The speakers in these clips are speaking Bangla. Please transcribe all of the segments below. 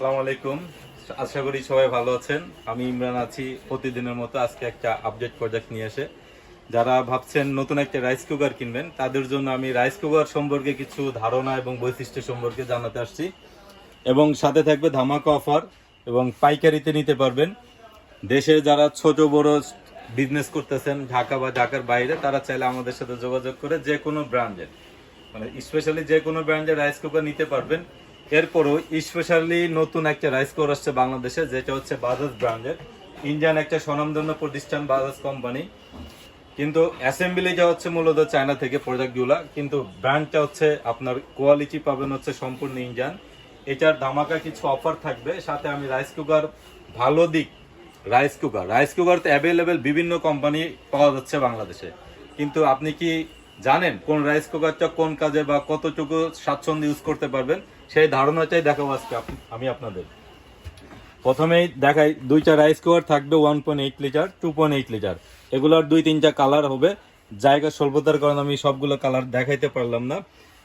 আসসালামু আলাইকুম। আশা করি সবাই ভালো আছেন। আমি ইমরান আছি প্রতিদিনের মতো আজকে একটা আপডেট প্রজেক্ট নিয়ে এসে। যারা ভাবছেন নতুন একটা রাইস কুকার কিনবেন, তাদের জন্য আমি রাইস কুকার সম্পর্কে কিছু ধারণা এবং বৈশিষ্ট্য সম্পর্কে জানাতে আসছি। এবং সাথে থাকবে ধামাকা অফার এবং পাইকারিতে নিতে পারবেন। দেশে যারা ছোট, বড় বিজনেস করতেছেন, ঢাকা বা ঢাকার বাইরে, তারা চাইলে আমাদের সাথে যোগাযোগ করে যে কোনো ব্র্যান্ডের মানে স্পেশালি যে কোনো ব্র্যান্ডের রাইস কুকার নিতে পারবেন। এরপরও স্পেশালি নতুন একটা রাইস কুকার আসছে বাংলাদেশে, যেটা হচ্ছে বাজাজ ব্র্যান্ডের। ইন্ডিয়ান একটা স্বনামধন্য প্রতিষ্ঠান বাজাজ কোম্পানি কিন্তু অ্যাসেম্বলিটা হচ্ছে মূলত চায়না থেকে প্রোডাক্টগুলা। কিন্তু ব্র্যান্ডটা হচ্ছে আপনার কোয়ালিটি পাবেন হচ্ছে সম্পূর্ণ ইন্ডিয়ান এটার ধামাকা কিছু অফার থাকবে। সাথে আমি রাইস কুকার ভালো দিক রাইস কুকার রাইস কুকার তো অ্যাভেলেবেল বিভিন্ন কোম্পানি পাওয়া যাচ্ছে বাংলাদেশে। কিন্তু আপনি কি জানেন কোন রাইস কুকারটা কোন কাজে বা কতটুকু স্বাচ্ছন্দ্য ইউজ করতে পারবেন? সেই ধারণাটাই দেখাবো আজকে আমি আপনাদের। প্রথমেই দেখাই, দুইটা রাইস কুকার থাকবে one point eight litre two point eight litre এগুলোর দুই তিনটা কালার হবে। জায়গা স্বল্পতার কারণে আমি সবগুলো কালার দেখাইতে পারলাম না।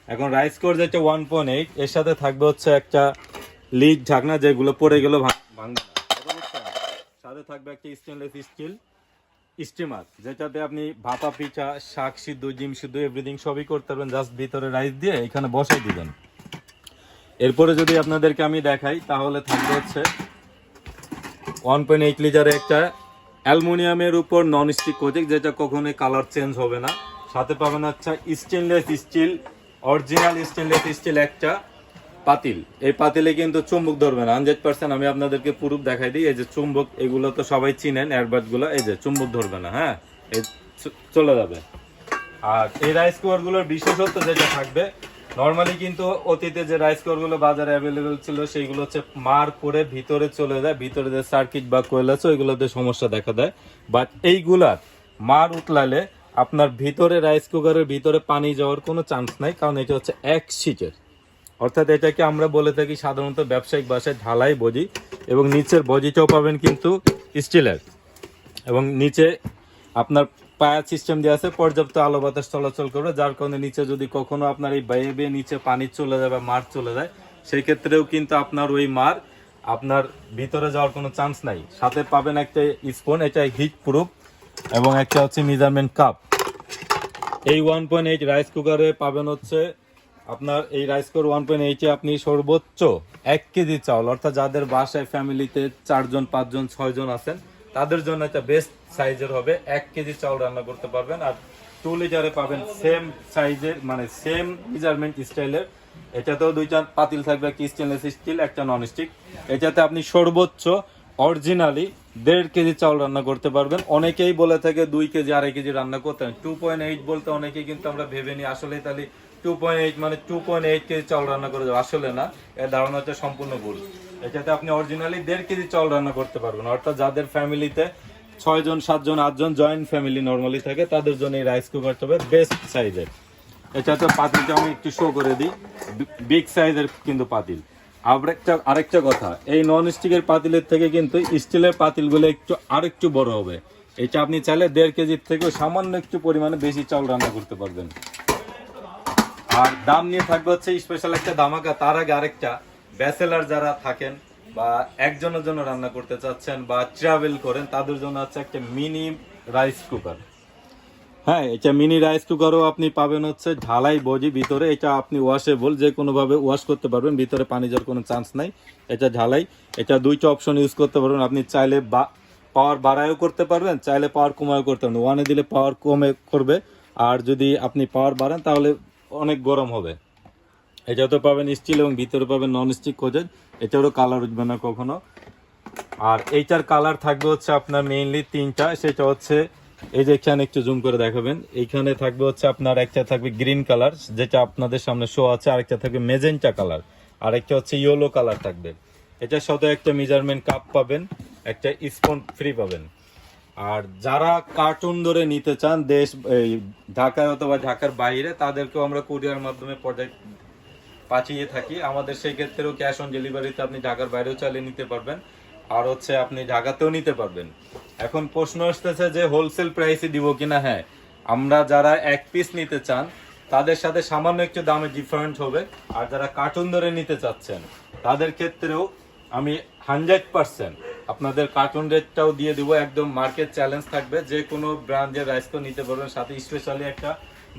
এখন রাইস কুকার যেটা ওয়ান পয়েন্ট এইট এর সাথে থাকবে হচ্ছে একটা লিড ঢাকনা যেগুলো পড়ে গেলো ভাঙবে? সাথে থাকবে একটা স্টেনলেস স্টিল স্টিমার যেটাতে আপনি ভাপা, পিঠা, শাক সিদ্ধ, ডিম সিদ্ধ এভরিথিং সবই করতে পারবেন। জাস্ট ভিতরে রাইস দিয়ে এখানে বসাই দিবেন। এরপরে যদি আপনাদেরকে আমি দেখাই, তাহলে থাকবে হচ্ছে ওয়ান পয়েন্ট এইট লিটারে একটা অ্যালুমিনিয়ামের উপর নন স্টিক কোচিং যেটা কখনোই কালার চেঞ্জ হবে না। সাথে পাবেন হচ্ছে stainless steel original stainless steel একটা পাতিল। এই পাতিলে কিন্তু চুম্বক ধরবে না। হান্ড্রেড পার্সেন্ট আমি আপনাদেরকে প্রুফ দেখাই দিই। এই যে চুম্বক, এগুলো তো সবাই চিনেন এয়ারবাডগুলো, এই যে চুম্বক ধরবে না হ্যাঁ? এই চলে যাবে। আর এই রাইস কুকারগুলোর বিশেষত্ব যেটা থাকবে নর্মালি কিন্তু অতীতে যে রাইস কুকারগুলো বাজারে অ্যাভেলেবেল ছিল, সেইগুলো হচ্ছে মার করে ভিতরে চলে যায়, ভিতরে যে সার্কিট বা কোয়েল আছে, ওইগুলোতে সমস্যা দেখা দেয়। বাট এইগুলার মার উতলালে আপনার ভিতরে রাইস কুকারের ভিতরে পানি যাওয়ার কোনো চান্স নাই, কারণ এটা হচ্ছে এক সিটের অর্থাৎ এটাকে আমরা বলে থাকি সাধারণত ব্যবসায়িক ভাষায় ঢালাই বজি, এবং নিচের বজিটাও পাবেন কিন্তু স্টিলের। এবং নিচে আপনার পায়ার সিস্টেম দেওয়া আছে, পর্যাপ্ত আলো বাতাস চলাচল করবে, যার কারণে নিচে যদি কখনো আপনার এই বেয়ে নিচে পানি চলে যায় বা মার চলে যায়, সেই ক্ষেত্রেও কিন্তু আপনার ওই মার আপনার ভিতরে যাওয়ার কোনো চান্স নাই। সাথে পাবেন একটা স্পুন এটা হিট প্রুফ এবং একটা হচ্ছে মেজারমেন্ট কাপ এই ওয়ান পয়েন্ট এইট রাইস কুকারে পাবেন হচ্ছে আপনার, এই রাইস কুকার ওয়ান পয়েন্ট এইটে আপনি সর্বোচ্চ এক কেজি চাউল, অর্থাৎ যাদের বাসায় ফ্যামিলিতে চারজন, পাঁচজন, ছয়জন আছেন তাদের জন্য এটা বেস্ট সাইজের হবে। এক কেজি চাউল রান্না করতে পারবেন আর টু লিটারে পাবেন সেম সাইজের মানে সেম মেজারমেন্ট স্টাইলের এটাতেও দুইটা পাতিল থাকবে, একটা স্টেনলেস স্টিল একটা নন স্টিক এটাতে আপনি সর্বোচ্চ অরিজিনালি দেড় কেজি চাউল রান্না করতে পারবেন। অনেকেই বলে থাকে দুই কেজি, আড়াই কেজি রান্না করতে টু পয়েন্ট এইট বলতে অনেকেই কিন্তু আমরা ভেবে নিই আসলে তাহলে টু পয়েন্ট এইট মানে টু পয়েন্ট এইট কেজি চাউল রান্না করে যাব। আসলে না, এর ধারণাটা সম্পূর্ণ ভুল। এটাতে আপনি অরিজিনালি দেড় কেজি চাউল রান্না করতে পারবেন। অর্থাৎ যাদের ফ্যামিলিতে ছয়জন সাতজন আটজন জয়েন্ট ফ্যামিলি নর্মালি থাকে, তাদের জন্য এই রাইস কুকারটা হবে বেস্ট সাইজের এটাতে পাতিলটা আমি একটু শো করে দিই। বিগ সাইজের কিন্তু পাতিল। আরেকটা আরেকটা কথা, এই নন স্টিকের পাতিলের থেকে কিন্তু স্টিলের পাতিলগুলো একটু, আরেকটু বড় হবে। এটা আপনি চাইলে দেড় কেজির থেকেও সামান্য একটু পরিমাণে বেশি চাউল রান্না করতে পারবেন। আর দাম নিয়ে থাকবে হচ্ছে স্পেশাল একটা ধামাকা, তার আগে আরেকটা। ব্যাচেলার যারা থাকেন বা একজনের জন্য রান্না করতে চাচ্ছেন বা ট্রাভেল করেন, তাদের জন্য হচ্ছে একটা মিনি রাইস কুকার হ্যাঁ এটা মিনি রাইস কুকারও আপনি পাবেন হচ্ছে ঢালাই বজি ভিতরে এটা আপনি ওয়াশেবল যে কোনোভাবে ওয়াশ করতে পারবেন, ভিতরে পানি যাওয়ার কোনো চান্স নাই। এটা ঢালাই, এটা দুইটা অপশন ইউজ করতে পারবেন। আপনি চাইলে বা পাওয়ার বাড়ায়ও করতে পারবেন, চাইলে পাওয়ার কমায়ও করতে পারবেন। ওয়ানে দিলে পাওয়ার কমে করবে, আর যদি আপনি পাওয়ার বাড়ান, তাহলে অনেক গরম হবে। এটা তো পাবেন স্টিল এবং ভিতরে পাবেন নন স্টিক কোজের এটারও কালার উঠবে না কখনো। আর এইটার কালার থাকবে হচ্ছে আপনার মেইনলি তিনটা, সেটা হচ্ছে এই যে এখানে একটু জুম করে দেখাবেন, এইখানে থাকবে হচ্ছে আপনার একটা থাকবে গ্রিন কালার যেটা আপনাদের সামনে শো আছে, আরেকটা থাকবে মেজেন্টা কালার আর একটা হচ্ছে ইয়েলো কালার থাকবে। এটার সাথে একটা মেজারমেন্ট কাপ পাবেন, একটা স্পন ফ্রি পাবেন। আর যারা কার্টুন ধরে নিতে চান, দেশ, এই ঢাকায় অথবা ঢাকার বাইরে, তাদেরকেও আমরা কুরিয়ার মাধ্যমে প্রোডাক্ট পাঠিয়ে থাকি। আমাদের সেই ক্ষেত্রেও ক্যাশ অন ডেলিভারিতে আপনি ঢাকার বাইরেও চালিয়ে নিতে পারবেন, আর হচ্ছে আপনি ঢাকাতেও নিতে পারবেন। এখন প্রশ্ন আসতেছে যে হোলসেল প্রাইসে দিব কিনা? হ্যাঁ আমরা যারা এক পিস নিতে চান, তাদের সাথে সামান্য একটু দামে ডিফারেন্ট হবে। আর যারা কার্টুন ধরে নিতে চাচ্ছেন, তাদের ক্ষেত্রেও আমি হান্ড্রেড পার্সেন্ট আপনাদের কার্টুন রেটটাও দিয়ে দিব। একদম মার্কেট চ্যালেঞ্জ থাকবে। যে কোনো ব্র্যান্ডের রাইস তো নিতে পারবেন, সাথে স্পেশালি একটা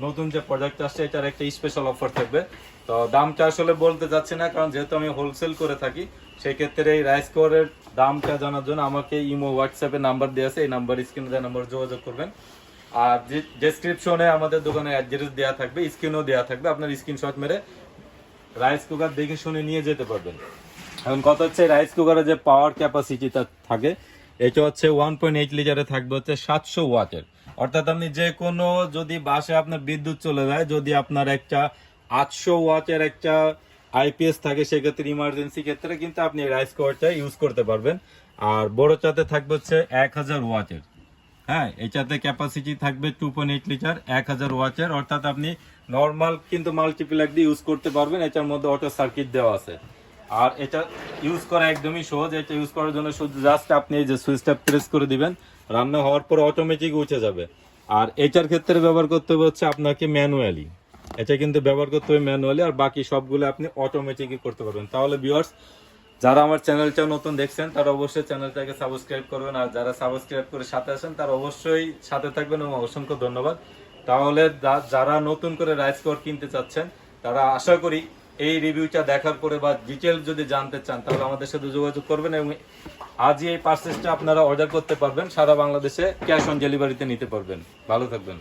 নতুন যে প্রোডাক্ট আসছে, এটার একটা স্পেশাল অফার থাকবে। তো দামটা আসলে বলতে যাচ্ছি না, কারণ যেহেতু আমি হোলসেল করে থাকি সেক্ষেত্রে এই রাইস কোয়ারের দামটা জানার জন্য আমাকে ইমো হোয়াটসঅ্যাপে নাম্বার দেওয়া আছে, এই নাম্বার স্ক্রিনে দেওয়া নাম্বার যোগাযোগ করবেন। আর ডেসক্রিপশনে আমাদের দোকানের অ্যাড্রেস দেওয়া থাকবে স্ক্রিনও দেওয়া থাকবে, আপনার স্ক্রিনশট মেরে রাইস কুকার দেখে শুনে নিয়ে যেতে পারবেন। এখন কথা হচ্ছে রাইস কুকারের যে পাওয়ার ক্যাপাসিটিটা থাকে, এটা হচ্ছে ওয়ান পয়েন্ট এইট লিটারে থাকবে হচ্ছে সাতশো ওয়াটের। অর্থাৎ আপনি যে কোনো যদি বাসে আপনার বিদ্যুৎ চলে যায়, যদি আপনার একটা আটশো ওয়াটের একটা আইপিএস থাকে সেক্ষেত্রে ইমার্জেন্সি ক্ষেত্রে কিন্তু আপনি রাইস কুকারটা ইউজ করতে পারবেন। আর বড় চাতে থাকবে হচ্ছে এক হাজার ওয়াটের। হ্যাঁ এটাতে ক্যাপাসিটি থাকবে টু পয়েন্ট এইট লিটার এক হাজার ওয়াচের অর্থাৎ আপনি নর্মাল কিন্তু মাল্টিপ্লাগ দিয়ে ইউজ করতে পারবেন। এটার মধ্যে অটো সার্কিট দেওয়া আছে। আর এটা ইউজ করা একদমই সহজ। এটা ইউজ করার জন্য শুধু জাস্ট আপনি এই যে সুইচটা প্রেস করে দিবেন, রান্না হওয়ার পর অটোমেটিক উঠে যাবে। আর এটার ক্ষেত্রে ব্যবহার করতে হচ্ছে আপনাকে ম্যানুয়ালি এটা কিন্তু ব্যবহার করতে হবে ম্যানুয়ালি আর বাকি সবগুলো আপনি অটোমেটিকই করতে পারবেন। তাহলে ভিউয়ার্স যারা আমার চ্যানেলটা নতুন দেখছেন, তারা অবশ্যই চ্যানেলটাকে সাবস্ক্রাইব করবেন আর যারা সাবস্ক্রাইব করে সাথে আছেন, তারা অবশ্যই সাথে থাকবেন এবং অসংখ্য ধন্যবাদ। তাহলে যারা নতুন করে রাইস কোর কিনতে চাচ্ছেন, তারা আশা করি এই রিভিউটা দেখার পরে বা ডিটেল যদি জানতে চান, তাহলে আমাদের সাথে যোগাযোগ করবেন এবং আজই এই পার্সেসটা আপনারা অর্ডার করতে পারবেন, সারা বাংলাদেশে ক্যাশ অন ডেলিভারিতে নিতে পারবেন। ভালো থাকবেন।